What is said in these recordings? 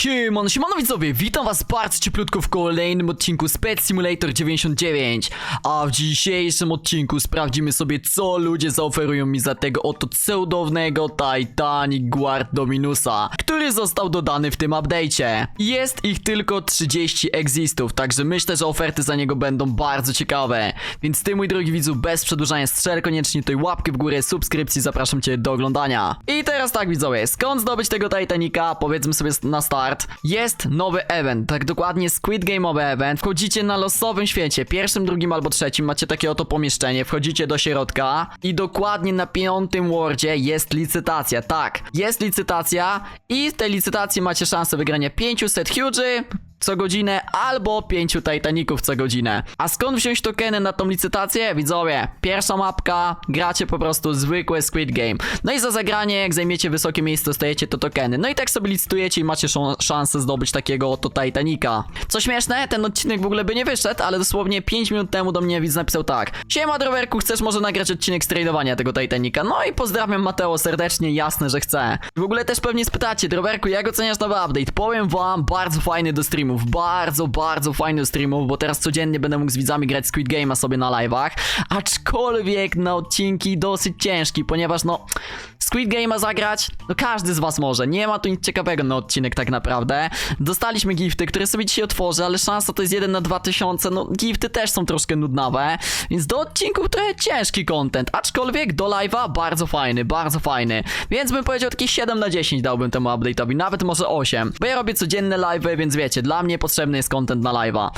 Siemon, siemano widzowie, witam was bardzo cieplutko w kolejnym odcinku Spec Simulator 99 A w dzisiejszym odcinku sprawdzimy sobie co ludzie zaoferują mi za tego oto cudownego Titanic Guard Dominusa Który został dodany w tym update'cie. Jest ich tylko 30 existów, także myślę, że oferty za niego będą bardzo ciekawe. Więc ty mój drogi widzu, bez przedłużania strzel koniecznie tej łapki w górę, subskrypcji, zapraszam cię do oglądania. I teraz tak widzowie, skąd zdobyć tego Titanica? Powiedzmy sobie na start Jest nowy event, tak dokładnie Squid Game'owy event. Wchodzicie na losowym świecie, pierwszym, drugim albo trzecim Macie takie oto pomieszczenie, wchodzicie do środka I dokładnie na piątym wardzie jest licytacja. Tak, jest licytacja i w tej licytacji macie szansę wygrania 500 huge'y co godzinę albo 5 Titaników co godzinę. A skąd wziąć tokeny na tą licytację? Widzowie, pierwsza mapka, gracie po prostu zwykłe Squid Game. No i za zagranie, jak zajmiecie wysokie miejsce, dostajecie to tokeny. No i tak sobie licytujecie i macie szansę zdobyć takiego oto Titanica. Co śmieszne, ten odcinek w ogóle by nie wyszedł, ale dosłownie 5 minut temu do mnie widz napisał tak. Siema Drowerku, chcesz może nagrać odcinek z tradowania tego Titanica? No i pozdrawiam Mateo serdecznie, jasne, że chcę. W ogóle też pewnie spytacie, Drowerku, jak oceniasz nowy update? Powiem wam, bardzo fajny do streamów, bardzo, bardzo fajny do streamów, bo teraz codziennie będę mógł z widzami grać Squid Game'a sobie na live'ach, aczkolwiek na odcinki dosyć ciężki, ponieważ no... Squid Game'a zagrać? No każdy z was może, nie ma tu nic ciekawego na odcinek tak naprawdę. Dostaliśmy gifty, które sobie dzisiaj otworzę, ale szansa to jest 1 na 2000, no gifty też są troszkę nudnawe, więc do odcinków trochę ciężki content, aczkolwiek do live'a bardzo fajny, bardzo fajny. Więc bym powiedział takie 7 na 10 dałbym temu update'owi, nawet może 8, bo ja robię codzienne live'y, więc wiecie, dla mnie potrzebny jest content na live'a.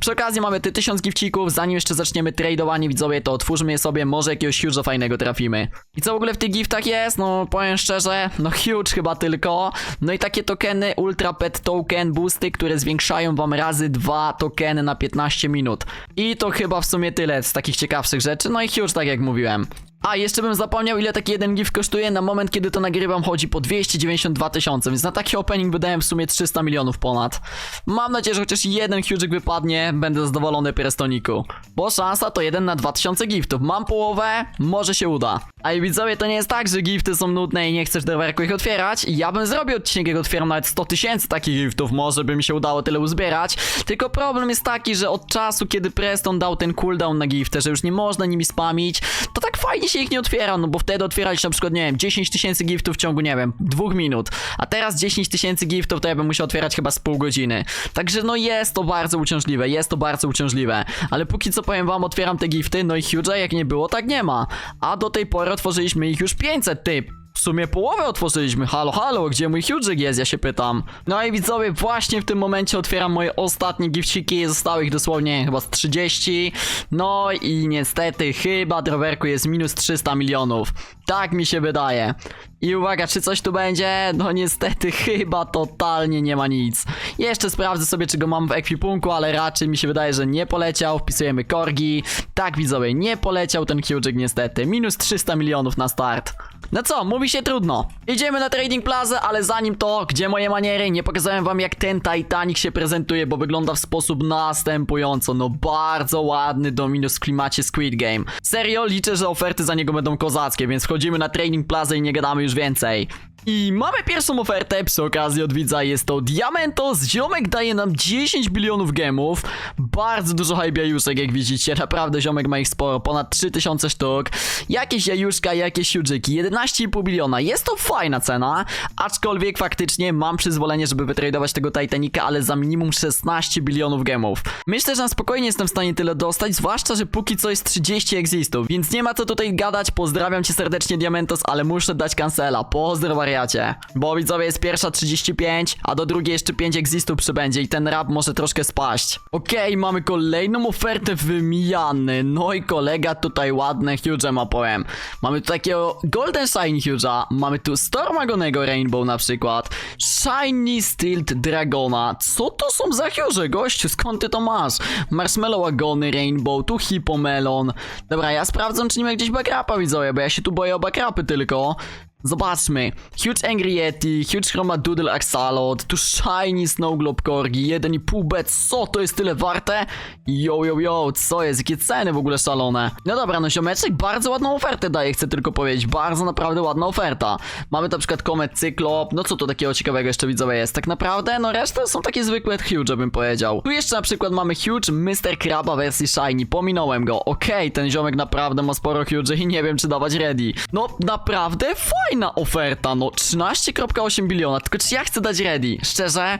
Przy okazji mamy te 1000 gifcików, zanim jeszcze zaczniemy tradowanie widzowie, to otwórzmy je sobie, może jakiegoś huge'a fajnego trafimy. I co w ogóle w tych giftach jest? No powiem szczerze, no huge chyba tylko. No i takie tokeny Ultra Pet Token Boosty, które zwiększają wam razy dwa tokeny na 15 minut. I to chyba w sumie tyle z takich ciekawszych rzeczy, no i huge tak jak mówiłem. A, jeszcze bym zapomniał ile taki jeden gift kosztuje, na moment kiedy to nagrywam chodzi po 292 tysiące, więc na taki opening wydałem w sumie 300 milionów ponad. Mam nadzieję, że chociaż jeden huge'ik wypadnie, będę zadowolony Prestoniku. Bo szansa to 1 na 2000 giftów, mam połowę, może się uda. A i widzowie, to nie jest tak, że gifty są nudne i nie chcesz dowerku ich otwierać. Ja bym zrobił odcinek, jak otwieram nawet 100 tysięcy takich giftów, może by mi się udało tyle uzbierać. Tylko problem jest taki, że od czasu, kiedy Preston dał ten cooldown na gifty, że już nie można nimi spamić, to tak fajnie się ich nie otwiera, no bo wtedy otwierać na przykład, nie wiem, 10 tysięcy giftów w ciągu, nie wiem, dwóch minut. A teraz 10 tysięcy giftów to ja bym musiał otwierać chyba z pół godziny. Także no jest to bardzo uciążliwe, jest to bardzo uciążliwe. Ale póki co powiem wam, otwieram te gifty, no i huge'a jak nie było, tak nie ma. A do tej pory otworzyliśmy ich już 500 typ. W sumie połowę otworzyliśmy. Halo, halo, gdzie mój huge'ik jest, ja się pytam. No i widzowie, właśnie w tym momencie otwieram moje ostatnie gifciki. Zostało ich dosłownie chyba z 30. No i niestety, chyba drowerku jest minus 300 milionów. Tak mi się wydaje. I uwaga, czy coś tu będzie? No niestety, chyba totalnie nie ma nic. Jeszcze sprawdzę sobie, czy go mam w ekwipunku, ale raczej mi się wydaje, że nie poleciał. Wpisujemy korgi. Tak, widzowie, nie poleciał ten huge'ik niestety. Minus 300 milionów na start. No co, mówi się trudno. Idziemy na Trading Plaza, ale zanim to, gdzie moje maniery, nie pokazałem wam jak ten Titanic się prezentuje, bo wygląda w sposób następująco. No bardzo ładny Dominus w klimacie Squid Game. Serio, liczę, że oferty za niego będą kozackie, więc wchodzimy na Trading Plaza i nie gadamy już więcej. I mamy pierwszą ofertę. Przy okazji od widza, jest to Diamentos, ziomek daje nam 10 bilionów gemów, bardzo dużo hajbiajuszek jak widzicie, naprawdę ziomek ma ich sporo, ponad 3000 sztuk, jakieś jajuszka, jakieś siudżyki, 11,5 biliona, jest to fajna cena, aczkolwiek faktycznie mam przyzwolenie, żeby wytradować tego Titanica, ale za minimum 16 bilionów gemów. Myślę, że na spokojnie jestem w stanie tyle dostać, zwłaszcza, że póki co jest 30 existów, więc nie ma co tutaj gadać, pozdrawiam cię serdecznie Diamentos, ale muszę dać cancela, pozdro Bo widzowie jest pierwsza 35, a do drugiej jeszcze 5 existów przybędzie i ten rap może troszkę spaść. Okej, mamy kolejną ofertę wymijany, no i kolega tutaj ładne huge ma powiem. Mamy tu takiego Golden Shine Huge'a, mamy tu Stormagonego Rainbow na przykład, Shiny Stilt Dragona, co to są za huge, gościu, skąd ty to masz? Marshmallow Agony Rainbow, tu Hippomelon. Dobra, ja sprawdzam czy nie ma gdzieś backupa widzowie, bo ja się tu boję o backupy tylko. Zobaczmy. Huge Angry Yeti, Huge Chroma Doodle Axolot, tu Shiny Snow Globe Corgi, 1,5 bet, co to jest tyle warte? Yo, yo, yo, co jest? Jakie ceny w ogóle szalone? No dobra, no ziomeczek bardzo ładną ofertę daje, chcę tylko powiedzieć, bardzo naprawdę ładna oferta. Mamy na przykład Comet Cyclop, no co tu takiego ciekawego jeszcze widzowie jest? Tak naprawdę, no reszta są takie zwykłe Huge, bym powiedział. Tu jeszcze na przykład mamy Huge Mr. Krabba wersji Shiny, pominąłem go. Okej, ten ziomek naprawdę ma sporo Huge i nie wiem czy dawać ready. No naprawdę fajna oferta, no 13,8 biliona, tylko czy ja chcę dać ready? Szczerze?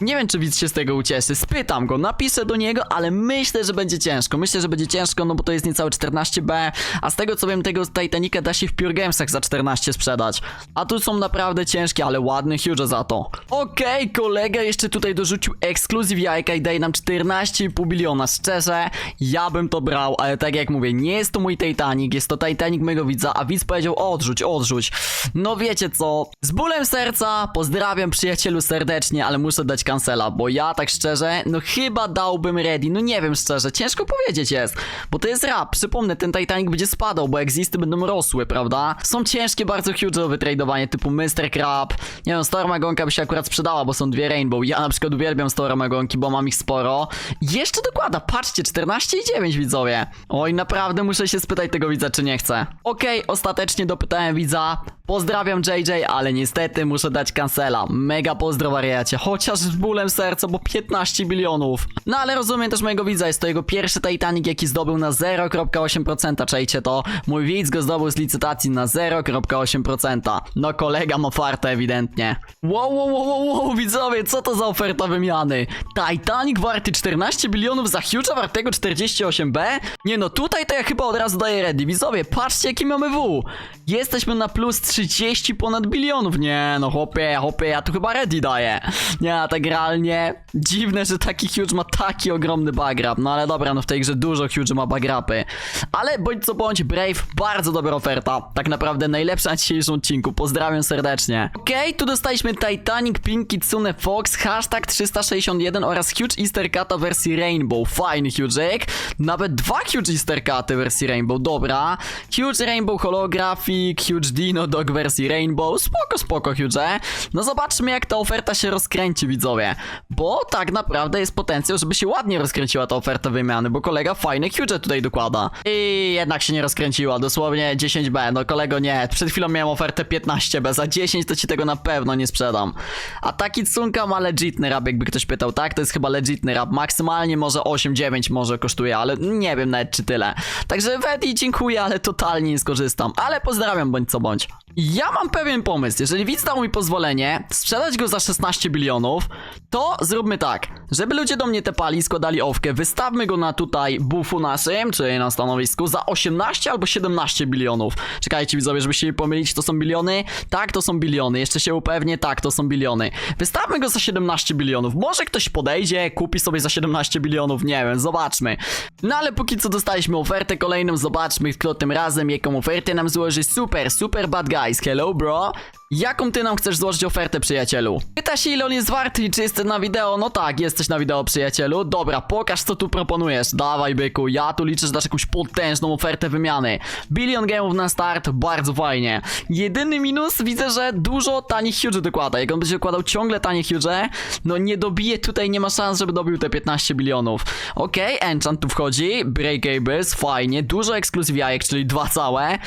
Nie wiem, czy widz się z tego ucieszy. Spytam go, napiszę do niego, ale myślę, że będzie ciężko. Myślę, że będzie ciężko, no bo to jest niecałe 14B, a z tego co wiem, tego Titanica da się w Pure Gamesach za 14 sprzedać. A tu są naprawdę ciężkie, ale ładne huge za to. Okej, kolega jeszcze tutaj dorzucił ekskluzyw jajka i daje nam 14,5 biliona. Szczerze, ja bym to brał, ale tak jak mówię, nie jest to mój Titanic, jest to Titanic mego widza, a widz powiedział odrzuć, odrzuć. No wiecie co, z bólem serca pozdrawiam przyjacielu serdecznie, ale muszę dać cancela, bo ja tak szczerze, no chyba dałbym ready, no nie wiem szczerze, ciężko powiedzieć jest, bo to jest rap, przypomnę, ten Titanic będzie spadał, bo existy będą rosły, prawda? Są ciężkie bardzo huge do wytradowania, typu Mr. Crab, nie wiem, Stormagonka by się akurat sprzedała, bo są dwie Rainbow, ja na przykład uwielbiam Stormagonki, bo mam ich sporo. Jeszcze dokłada, patrzcie, 14,9 widzowie. Oj, naprawdę muszę się spytać tego widza, czy nie chce. Okej, ostatecznie dopytałem widza, pozdrawiam JJ, ale niestety muszę dać cancela. Mega pozdro wariacie, chociaż z bólem serca, bo 15 bilionów. No ale rozumiem też mojego widza, jest to jego pierwszy Titanic, jaki zdobył na 0,8%, czajcie to. Mój widz go zdobył z licytacji na 0,8%. No kolega ma farta ewidentnie. Wow, wow, wow, wow, wow, widzowie, co to za oferta wymiany? Titanic warty 14 bilionów za Huge'a wartego 48B? Nie no, tutaj to ja chyba od razu daję ready. Widzowie, patrzcie jaki mamy W. Jesteśmy na plus 30 ponad bilionów. Nie no, chłopie, chłopie, ja tu chyba ready daję. Nie, tak realnie dziwne, że taki Huge ma taki ogromny bagrap. No ale dobra, no w tej grze dużo Huge ma bagrapy. Ale bądź co bądź, Brave, bardzo dobra oferta. Tak naprawdę najlepsza na dzisiejszym odcinku. Pozdrawiam serdecznie. Okej, tu dostaliśmy Titanic, Pink, Kitsune Fox, hashtag 361 oraz Huge Easter Cata wersji Rainbow. Fajny Huge'ek. Nawet dwa Huge Easter Caty wersji Rainbow, dobra. Huge Rainbow Holographic, Huge Dino Wersji Rainbow. Spoko, spoko Huge. No zobaczmy jak ta oferta się rozkręci, widzowie. Bo tak naprawdę jest potencjał, żeby się ładnie rozkręciła ta oferta wymiany, bo kolega fajne Huge tutaj dokłada. I jednak się nie rozkręciła, dosłownie 10B. No kolego nie, przed chwilą miałem ofertę 15B, za 10 to ci tego na pewno nie sprzedam. A taki Tsunka ma legitny rap, jakby ktoś pytał, tak? To jest chyba legitny rap, maksymalnie może 8-9 może kosztuje, ale nie wiem nawet czy tyle. Także Wedi dziękuję, ale totalnie nie skorzystam. Ale pozdrawiam bądź co bądź. Ja mam pewien pomysł. Jeżeli widz dał mi pozwolenie sprzedać go za 16 bilionów, to zróbmy tak. Żeby ludzie do mnie tepali, składali owkę, wystawmy go na tutaj bufu naszym, czyli na stanowisku, za 18 albo 17 bilionów. Czekajcie widzowie, żebyście nie pomylić, to są biliony? Tak, to są biliony. Jeszcze się upewnię, tak, to są biliony. Wystawmy go za 17 bilionów. Może ktoś podejdzie, kupi sobie za 17 bilionów, nie wiem, zobaczmy. No ale póki co dostaliśmy ofertę kolejną, zobaczmy kto tym razem, jaką ofertę nam złoży. Super, super bad guys. Hello bro. Jaką ty nam chcesz złożyć ofertę, przyjacielu? Pyta się, ile on jest warty i czy jesteś na wideo? No tak, jesteś na wideo, przyjacielu. Dobra, pokaż, co tu proponujesz. Dawaj, byku, ja tu liczę, że dasz jakąś potężną ofertę wymiany. Bilion game'ów na start, bardzo fajnie. Jedyny minus, widzę, że dużo tanich huge dokłada. Jak on będzie dokładał ciągle tanie huge, no nie dobije tutaj, nie ma szans, żeby dobił te 15 bilionów. Okej, enchant tu wchodzi, breakables, fajnie, dużo ekskluzyw jajek, czyli dwa całe.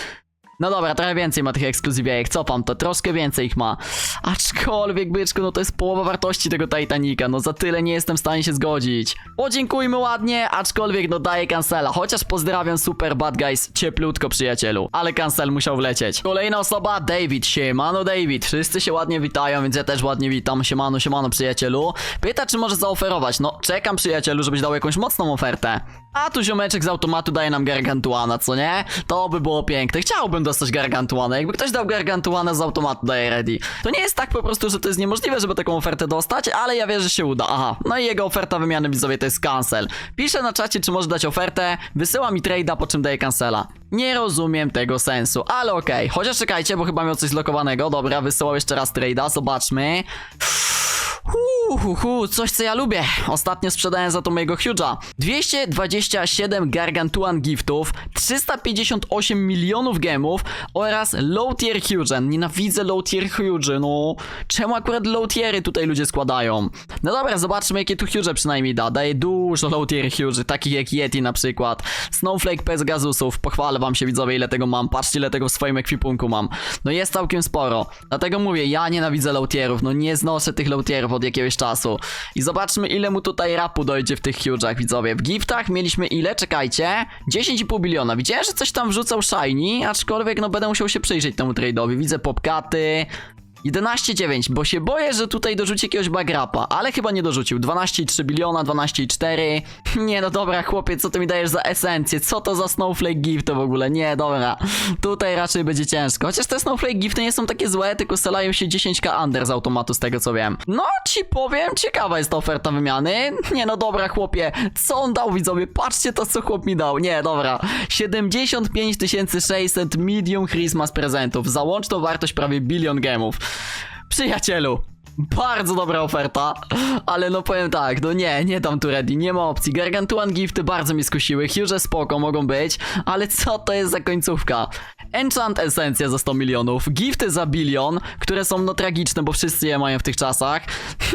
No dobra, trochę więcej ma tych ekskluzywiejek, cofam to, troszkę więcej ich ma. Aczkolwiek, byczku, no to jest połowa wartości tego Titanica, no za tyle nie jestem w stanie się zgodzić. Podziękujmy ładnie, aczkolwiek no daję cancela, chociaż pozdrawiam super bad guys, cieplutko przyjacielu. Ale cancel musiał wlecieć. Kolejna osoba, David, siemano David, wszyscy się ładnie witają, więc ja też ładnie witam, siemano, siemano przyjacielu. Pyta, czy może zaoferować, no czekam przyjacielu, żebyś dał jakąś mocną ofertę. A tu ziomeczek z automatu daje nam Gargantuana, co nie? To by było piękne. Chciałbym dostać Gargantuana. Jakby ktoś dał Gargantuana z automatu, daje ready. To nie jest tak po prostu, że to jest niemożliwe, żeby taką ofertę dostać, ale ja wierzę, że się uda. Aha, no i jego oferta wymiany widzowie to jest cancel. Pisze na czacie, czy może dać ofertę, wysyła mi trade'a, po czym daje cancela. Nie rozumiem tego sensu, ale okej. Chociaż czekajcie, bo chyba miał coś zlokowanego. Dobra, wysyłał jeszcze raz trade'a, zobaczmy. Uuu, Uhuhu, coś co ja lubię. Ostatnio sprzedałem za to mojego Huge'a. 227 gargantuan giftów, 358 milionów gemów oraz low tier Huge. Nienawidzę low tier Huge, no. Czemu akurat low tiery tutaj ludzie składają? No dobra, zobaczmy jakie tu Huge przynajmniej da. Daje dużo low tier Huge, takich jak Yeti na przykład. Snowflake bez gazusów. Pochwalę wam się widzowie ile tego mam. Patrzcie ile tego w swoim ekwipunku mam. No jest całkiem sporo. Dlatego mówię, ja nienawidzę low tierów. No nie znoszę tych low tierów od jakiegoś czasu. I zobaczmy ile mu tutaj rapu dojdzie w tych Huge'ach widzowie. W giftach mieliśmy ile? Czekajcie. 10,5 biliona. Widziałem, że coś tam wrzucał Shiny, aczkolwiek no będę musiał się przyjrzeć temu trade'owi. Widzę popkaty. 11,9, bo się boję, że tutaj dorzuci jakiegoś bagrapa, ale chyba nie dorzucił. 12,3 biliona, 12,4. Nie no dobra, chłopie, co ty mi dajesz za esencję? Co to za Snowflake Gift w ogóle? Nie, dobra. Tutaj raczej będzie ciężko. Chociaż te Snowflake Gifty nie są takie złe, tylko stalają się 10k under z automatu, z tego co wiem. No, ci powiem, ciekawa jest ta oferta wymiany. Nie no dobra, chłopie, co on dał widzowie? Patrzcie to, co chłop mi dał. Nie, dobra. 75 600 medium Christmas prezentów. Za łączną wartość prawie bilion gemów. Przyjacielu, bardzo dobra oferta, ale no powiem tak, no nie, nie dam tu ready, nie ma opcji. Gargantuan gifty bardzo mi skusiły, Huge spoko mogą być, ale co to jest za końcówka? Enchant esencja za 100 milionów, gifty za bilion, które są no tragiczne, bo wszyscy je mają w tych czasach.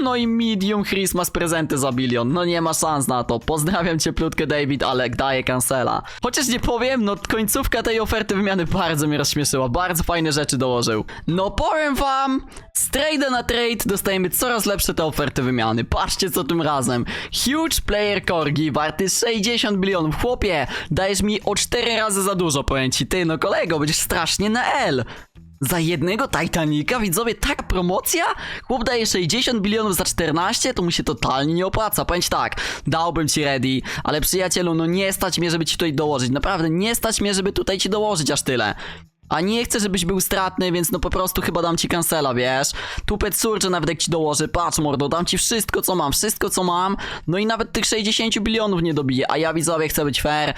No i medium Christmas prezenty za bilion, no nie ma szans na to. Pozdrawiam cieplutkę David, ale daję cancela. Chociaż nie powiem, no końcówka tej oferty wymiany bardzo mnie rozśmieszyła, bardzo fajne rzeczy dołożył. No powiem wam, z trade na trade dostajemy coraz lepsze te oferty wymiany. Patrzcie co tym razem. Huge player corgi warty 60 bilionów. Chłopie, dajesz mi o 4 razy za dużo, powiem ci. Ty, no kolego, będziesz strasznie na L. Za jednego Titanica, widzowie, taka promocja? Chłop daje 60 bilionów za 14, to mu się totalnie nie opłaca. Powiem tak, dałbym ci ready, ale przyjacielu, no nie stać mnie, żeby ci tutaj dołożyć. Naprawdę, nie stać mnie, żeby tutaj ci dołożyć aż tyle. A nie chcę, żebyś był stratny, więc no po prostu chyba dam ci cancela, wiesz? Tupet surge nawet jak ci dołoży, patrz mordo, dam ci wszystko co mam, wszystko co mam, no i nawet tych 60 bilionów nie dobiję, a ja widzowie chcę być fair.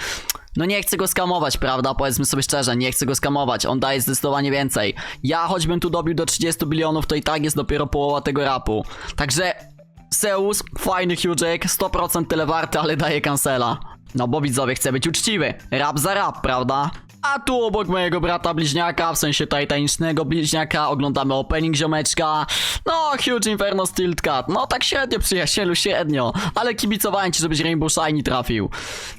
No nie chcę go skamować, prawda? Powiedzmy sobie szczerze, nie chcę go skamować, on daje zdecydowanie więcej. Ja choćbym tu dobił do 30 bilionów, to i tak jest dopiero połowa tego rapu. Także Zeus, fajny Hughek, 100% tyle warty, ale daje cancela. No bo widzowie, chcę być uczciwy. Rap za rap, prawda? A tu obok mojego brata bliźniaka, w sensie tajtańcznego bliźniaka, oglądamy opening ziomeczka. No, Huge Inferno Steel Cut. No tak średnio, przyjacielu, średnio. Ale kibicowałem ci, żebyś Rainbow Shiny trafił.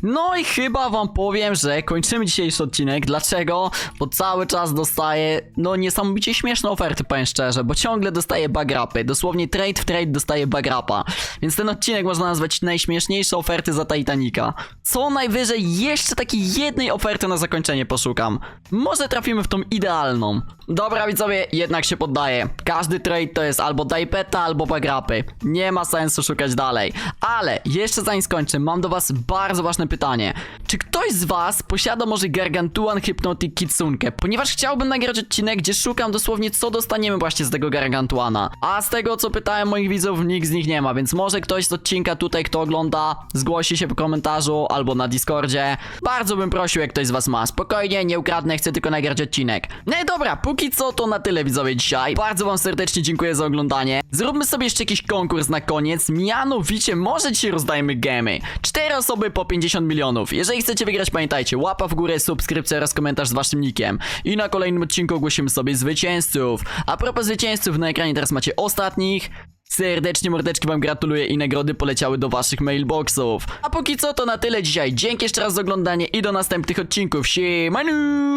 No i chyba wam powiem, że kończymy dzisiejszy odcinek. Dlaczego? Bo cały czas dostaję, no niesamowicie śmieszne oferty, powiem szczerze, bo ciągle dostaję bagrapy. Dosłownie trade w trade dostaję bagrapa. Więc ten odcinek można nazwać najśmieszniejsze oferty za Titanica. Co najwyżej jeszcze takiej jednej oferty na zakończenie poszukam. Może trafimy w tą idealną. Dobra widzowie, jednak się poddaję. Każdy trade to jest albo dajpeta, albo bagrapy. Nie ma sensu szukać dalej. Ale jeszcze zanim skończę, mam do was bardzo ważne pytanie. Czy ktoś z was posiada może Gargantuan Hypnotic Kitsunkę? Ponieważ chciałbym nagrać odcinek, gdzie szukam dosłownie co dostaniemy właśnie z tego Gargantuana. A z tego co pytałem moich widzów, nikt z nich nie ma, więc może ktoś z odcinka tutaj, kto ogląda, zgłosi się w komentarzu albo na Discordzie. Bardzo bym prosił, jak ktoś z was ma. Spokojnie, nie ukradnę, chcę tylko nagrać odcinek. No i dobra, póki co to na tyle widzowie dzisiaj. Bardzo wam serdecznie dziękuję za oglądanie. Zróbmy sobie jeszcze jakiś konkurs na koniec. Mianowicie, może dzisiaj rozdajemy gemy. Cztery osoby po 50 milionów. Jeżeli chcecie wygrać, pamiętajcie, łapa w górę, subskrypcja oraz komentarz z waszym nickiem. I na kolejnym odcinku ogłosimy sobie zwycięzców. A propos zwycięzców, na ekranie teraz macie ostatnich. Serdecznie mordeczki wam gratuluję i nagrody poleciały do waszych mailboxów. A póki co to na tyle dzisiaj. Dzięki jeszcze raz za oglądanie i do następnych odcinków. Siemanu!